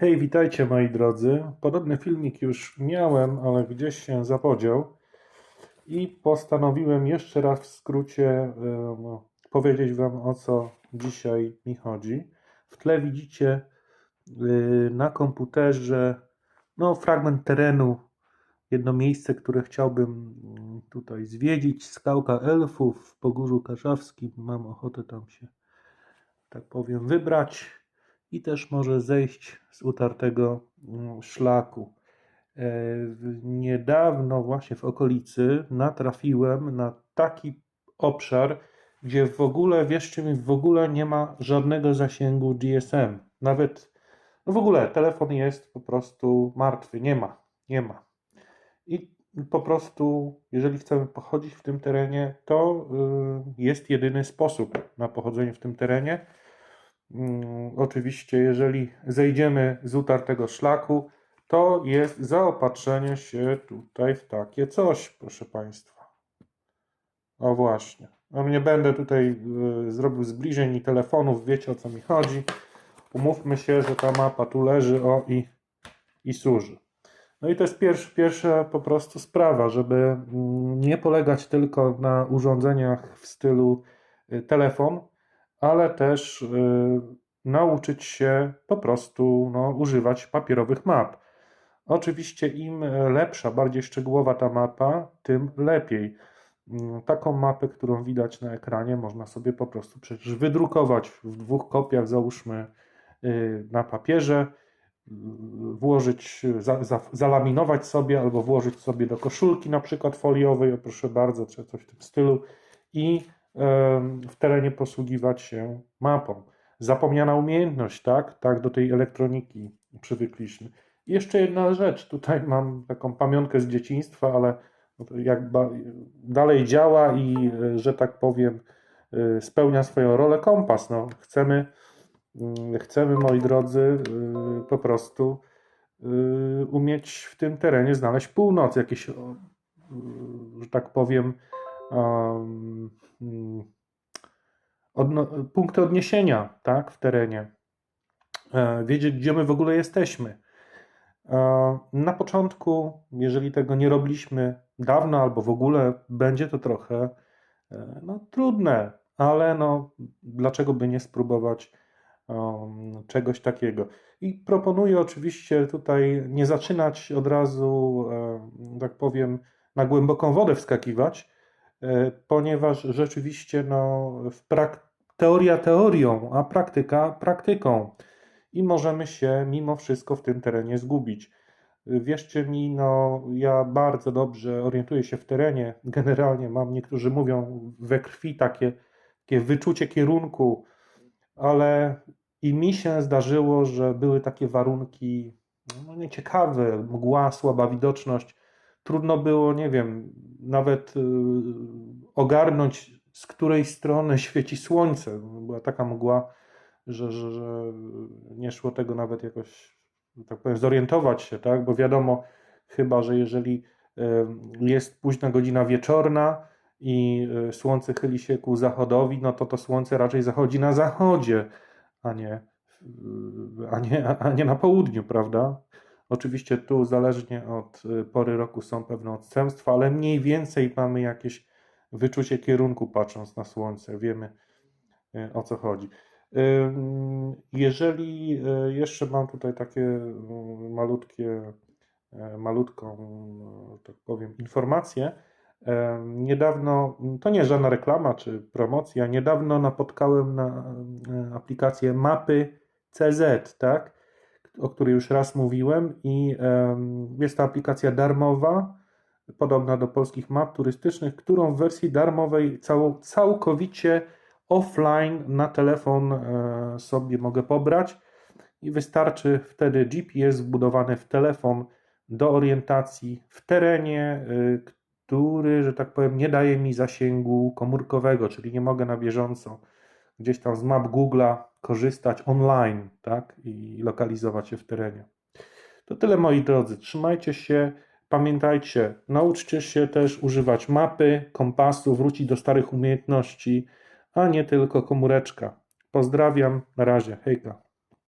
Hej, witajcie moi drodzy. Podobny filmik już miałem, ale gdzieś się zapodział i postanowiłem jeszcze raz w skrócie powiedzieć Wam o co dzisiaj mi chodzi. W tle widzicie y, na komputerze no, fragment terenu, jedno miejsce, które chciałbym mm, tutaj zwiedzić. Skałka Elfów w Pogórzu Kaszawskim. Mam ochotę tam się, tak powiem, wybrać i też może zejść z utartego mm, szlaku. E, Niedawno właśnie w okolicy natrafiłem na taki obszar, gdzie w ogóle, wierzcie mi, w ogóle nie ma żadnego zasięgu GSM. Nawet, no w ogóle telefon jest po prostu martwy, nie ma, nie ma. I po prostu, jeżeli chcemy pochodzić w tym terenie, to y, jest jedyny sposób na pochodzenie w tym terenie. Mm, Oczywiście, jeżeli zejdziemy z utartego szlaku, to jest zaopatrzenie się tutaj w takie coś, proszę Państwa. O właśnie. No nie będę tutaj y, zrobił zbliżeń i telefonów, wiecie o co mi chodzi. Umówmy się, że ta mapa tu leży, o i, i służy. No i to jest pierwsza, pierwsza po prostu sprawa, żeby mm, nie polegać tylko na urządzeniach w stylu y, telefon, ale też y, nauczyć się po prostu no, używać papierowych map. Oczywiście im lepsza, bardziej szczegółowa ta mapa, tym lepiej. Mm, Taką mapę, którą widać na ekranie, można sobie po prostu przecież wydrukować w dwóch kopiach, załóżmy y, na papierze, włożyć, za, za, zalaminować sobie albo włożyć sobie do koszulki na przykład foliowej, o proszę bardzo, czy coś w tym stylu i w terenie posługiwać się mapą. Zapomniana umiejętność, tak? Tak, do tej elektroniki przywykliśmy. I jeszcze jedna rzecz, tutaj mam taką pamiątkę z dzieciństwa, ale jak dalej działa i, e, że tak powiem, e, spełnia swoją rolę kompas. No, chcemy, mm, chcemy, moi drodzy, e, po prostu umieć w tym terenie znaleźć północ, jakieś, że tak powiem, um, mm, odno- punkty odniesienia tak, w terenie, e, wiedzieć, gdzie my w ogóle jesteśmy. E, Na początku, jeżeli tego nie robiliśmy dawno albo w ogóle, będzie to trochę e, no, trudne, ale no, dlaczego by nie spróbować um, czegoś takiego? I proponuję oczywiście tutaj nie zaczynać od razu, e, tak powiem, na głęboką wodę wskakiwać, ponieważ rzeczywiście no, prak- teoria teorią, a praktyka praktyką i możemy się mimo wszystko w tym terenie zgubić. Wierzcie mi, no, ja bardzo dobrze orientuję się w terenie. Generalnie mam, niektórzy mówią, we krwi takie, takie wyczucie kierunku, ale i mi się zdarzyło, że były takie warunki no, nieciekawe, mgła, słaba widoczność. Trudno było, nie wiem, nawet y, ogarnąć, z której strony świeci słońce. Była taka mgła, że, że, że nie szło tego nawet jakoś, tak powiem, zorientować się, tak? Bo wiadomo, chyba, że jeżeli jest późna godzina wieczorna i e, słońce chyli się ku zachodowi, no to to słońce raczej zachodzi na zachodzie, a nie, a nie, a nie na południu, prawda? Oczywiście tu zależnie od e, pory roku są pewne odstępstwa, ale mniej więcej mamy jakieś wyczucie kierunku patrząc na słońce, wiemy e, o co chodzi. Jeżeli e, jeszcze mam tutaj takie mm, malutkie, malutką, tak powiem, informację. Niedawno, to nie żadna reklama czy promocja, niedawno napotkałem na aplikację Mapy CZ, tak? O której już raz mówiłem i jest to aplikacja darmowa, podobna do polskich map turystycznych, którą w wersji darmowej całą, całkowicie offline na telefon e, sobie mogę pobrać i wystarczy wtedy GPS wbudowany w telefon do orientacji w terenie, y, który, że tak powiem, nie daje mi zasięgu komórkowego, czyli nie mogę na bieżąco gdzieś tam z map Google'a korzystać online, tak, i lokalizować się w terenie. To tyle moi drodzy. Trzymajcie się. Pamiętajcie, nauczcie się też używać mapy, kompasu, wrócić do starych umiejętności, a nie tylko komóreczka. Pozdrawiam, na razie, hejka.